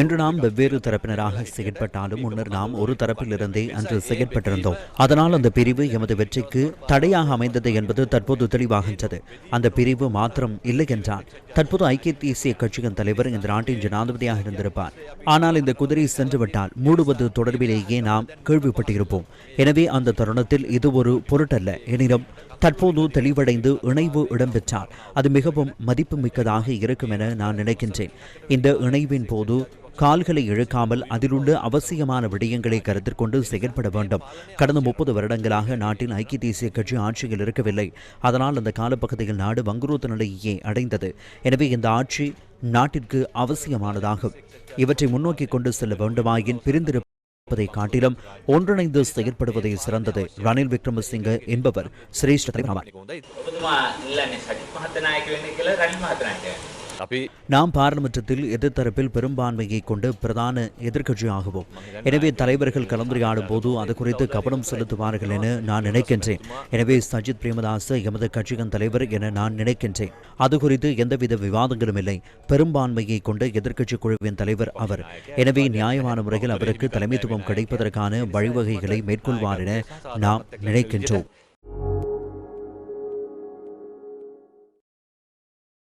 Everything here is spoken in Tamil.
இன்று நாம் வெவ்வேறு தரப்பினராக செயற்பட்டாலும் முன்னர் நாம் ஒரு தரப்பிலிருந்தே அன்று செயற்பட்டிருந்தோம். அதனால் அந்த பிரிவு எமது வெற்றிக்கு தடையாக அமைந்தது என்பது தற்போது தெளிவாகின்றது. அந்த பிரிவு மாத்திரம் இல்லை என்றால் தற்போது ஐக்கிய தேசிய கட்சியின் தலைவர் இந்த நாட்டின் ஜனாதிபதியாக இருந்திருப்பார். ஆனால் இந்த குதிரை சென்றுவிட்டால் மூடுவது தொடர்பிலேயே நாம் கேள்விப்பட்டிருப்போம். எனவே அந்த தருணத்தில் இது ஒரு பொருட்டல்ல. எனினும் தற்போது தெளிவடைந்து இணைவு இடம்பெற்றால் அது மிகவும் மதிப்புமிக்கதாக இருக்கும் என நான் நினைக்கின்றேன். இந்த இணைவின் போது கால்களை இழுக்காமல் அதிலுள்ள அவசியமான விடயங்களை கருத்தில் கொண்டு செயற்பட வேண்டும். கடந்த முப்பது வருடங்களாக நாட்டின் ஐக்கிய தேசிய கட்சி ஆட்சியில் இருக்கவில்லை. அதனால் அந்த காலப்பகுதியில் நாடு வங்குரோத்த நிலையே அடைந்தது. எனவே இந்த ஆட்சி நாட்டிற்கு அவசியமானதாகும். இவற்றை முன்னோக்கி கொண்டு செல்ல வேண்டுமாயின் பிரிந்திருப்ப இருப்பதை காட்டிலும் ஒன்றிணைந்து செயற்படுவதே சிறந்தது. ரணில் விக்ரமசிங்க என்பவர் சிரேஷ்ட நாம் பாராளுமன்றத்தில் எதிர்த்தரப்பில் பெரும்பான்மையை கொண்டு பிரதான எதிர்க்கட்சியாகவும். எனவே தலைவர்கள் கலந்துரையாடும் போது அது குறித்து கவனம் செலுத்துவார்கள் என நான் நினைக்கின்றேன். எனவே சஜித் பிரேமதாஸ் எமது கட்சியின் தலைவர் என நான் நினைக்கின்றேன். அது குறித்து எந்தவித விவாதங்களும் இல்லை. பெரும்பான்மையை கொண்ட எதிர்க்கட்சி குழுவின் தலைவர் அவர். எனவே நியாயமான முறையில் அவருக்கு தலைமைத்துவம் கிடைப்பதற்கான வழிவகைகளை மேற்கொள்வார் என நாம் நினைக்கின்றோம்.